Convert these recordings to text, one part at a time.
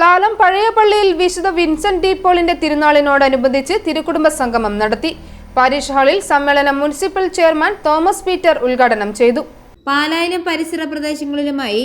ലാലം പഴയ പള്ളിയിൽ വിശുദ്ധ വിൻസെന്റ് ഡി പോളിന്റെ തിരുനാളിനോടനുബന്ധിച്ച് തിരുക്കുടുംബ സംഗമം നടത്തി. പാരീഷ് ഹാളിൽ സമ്മേളനം മുനിസിപ്പൽ ചെയർമാൻ തോമസ് പീറ്റർ ഉദ്ഘാടനം ചെയ്തു. പാലായിലും പരിസര പ്രദേശങ്ങളിലുമായി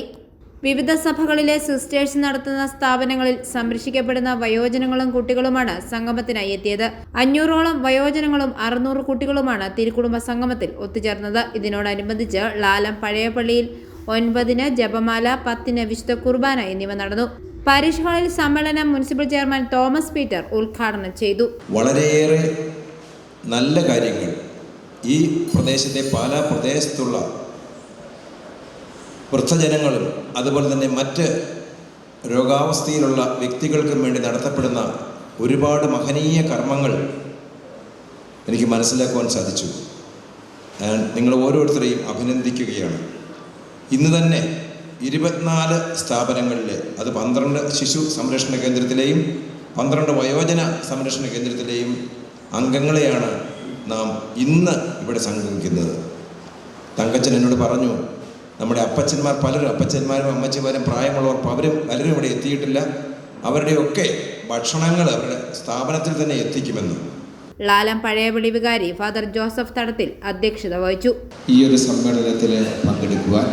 വിവിധ സഭകളിലെ സിസ്റ്റേഴ്സ് നടത്തുന്ന സ്ഥാപനങ്ങളിൽ സംരക്ഷിക്കപ്പെടുന്ന വയോജനങ്ങളും കുട്ടികളുമാണ് സംഗമത്തിനായി എത്തിയത്. അഞ്ഞൂറോളം വയോജനങ്ങളും അറുന്നൂറ് കുട്ടികളുമാണ് തിരുക്കുടുംബ സംഗമത്തിൽ ഒത്തുചേർന്നത്. ഇതിനോടനുബന്ധിച്ച് ലാലം പഴയ പള്ളിയിൽ ഒൻപതിന് ജപമാല പത്തിന് വിശുദ്ധ കുർബാന എന്നിവ നടന്നു. പാരിഷ് ഹാളിൽ സമ്മേളനം മുനിസിപ്പൽ ചെയർമാൻ തോമസ് പീറ്റർ ഉദ്ഘാടനം ചെയ്തു. വളരെയേറെ നല്ല കാര്യങ്ങൾ ഈ പ്രദേശത്തെ പാലാ പ്രദേശത്തുള്ള വൃദ്ധജനങ്ങളും അതുപോലെ തന്നെ മറ്റ് രോഗാവസ്ഥയിലുള്ള വ്യക്തികൾക്കും വേണ്ടി നടത്തപ്പെടുന്ന ഒരുപാട് മഹനീയ കർമ്മങ്ങൾ എനിക്ക് മനസ്സിലാക്കുവാൻ സാധിച്ചു. ഞാൻ നിങ്ങൾ ഓരോരുത്തരെയും അഭിനന്ദിക്കുകയാണ്. ഇന്ന് തന്നെ ഇരുപത്തിനാല് സ്ഥാപനങ്ങളിൽ അത് പന്ത്രണ്ട് ശിശു സംരക്ഷണ കേന്ദ്രത്തിലെയും പന്ത്രണ്ട് വയോജന സംരക്ഷണ കേന്ദ്രത്തിലെയും അംഗങ്ങളെയാണ് നാം ഇന്ന് ഇവിടെ സംഗമിക്കുന്നത് തങ്കച്ചൻ എന്നോട് പറഞ്ഞു നമ്മുടെ അപ്പച്ചന്മാർ പലരും അപ്പച്ചന്മാരും അമ്മച്ചിമാരും പ്രായമുള്ളവർ അവരും പലരും ഇവിടെ എത്തിയിട്ടില്ല. അവരുടെയൊക്കെ ഭക്ഷണങ്ങൾ അവരുടെ സ്ഥാപനത്തിൽ തന്നെ എത്തിക്കുമെന്ന്. ലാലം പഴയപള്ളി വികാരി ഫാദർ ജോസഫ് തടത്തിൽ അധ്യക്ഷത വഹിച്ചു. ഈ ഒരു സമ്മേളനത്തിൽ പങ്കെടുക്കുവാൻ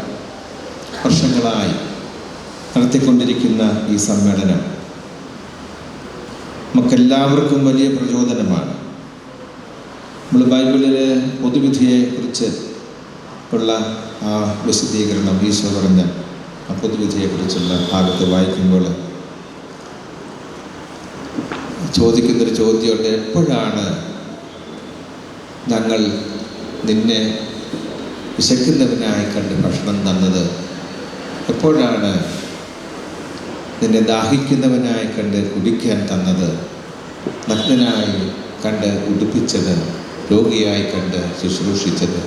വർഷങ്ങളായി നടത്തിക്കൊണ്ടിരിക്കുന്ന ഈ സമ്മേളനം നമുക്കെല്ലാവർക്കും വലിയ പ്രചോദനമാണ്. നമ്മൾ ബൈബിളിലെ പൊതുവിധിയെ കുറിച്ച് ഉള്ള ആ വിശദീകരണം ഈശോ പറഞ്ഞ ആ പൊതുവിധിയെക്കുറിച്ചുള്ള ഭാഗത്ത് വായിക്കുമ്പോൾ ചോദിക്കുന്നൊരു ചോദ്യമുണ്ട് എപ്പോഴാണ് ഞങ്ങൾ നിന്നെ വിശക്കുന്നവനായി കണ്ട് ഭക്ഷണം തന്നത്? എപ്പോഴാണ് നിന്നെ ദാഹിക്കുന്നവനായി കണ്ട് കുടിക്കാൻ തന്നത് നഗ്നനായി കണ്ട് ഉടുപ്പിച്ചത് രോഗിയായി കണ്ട് ശുശ്രൂഷിച്ചത്.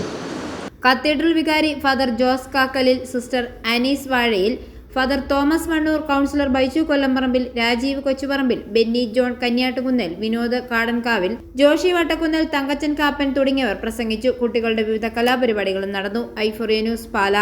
കത്തീഡ്രൽ വികാരി father Jose Kakkalil sister Anees Vazhayil father Thomas Mannoor councillor Baiju Kollamparambil Rajeev Kochuparambil Benny John Kanyattukunnal Vinod Kadankavil Joshy Vattakunnal Thankachan Kappan തുടങ്ങിയവർ പ്രസംഗിച്ചു. കുട്ടികളുടെ വിവിധ കലാപരിപാടികളും നടന്നു. ഐഫോറിയ ന്യൂസ് പാല.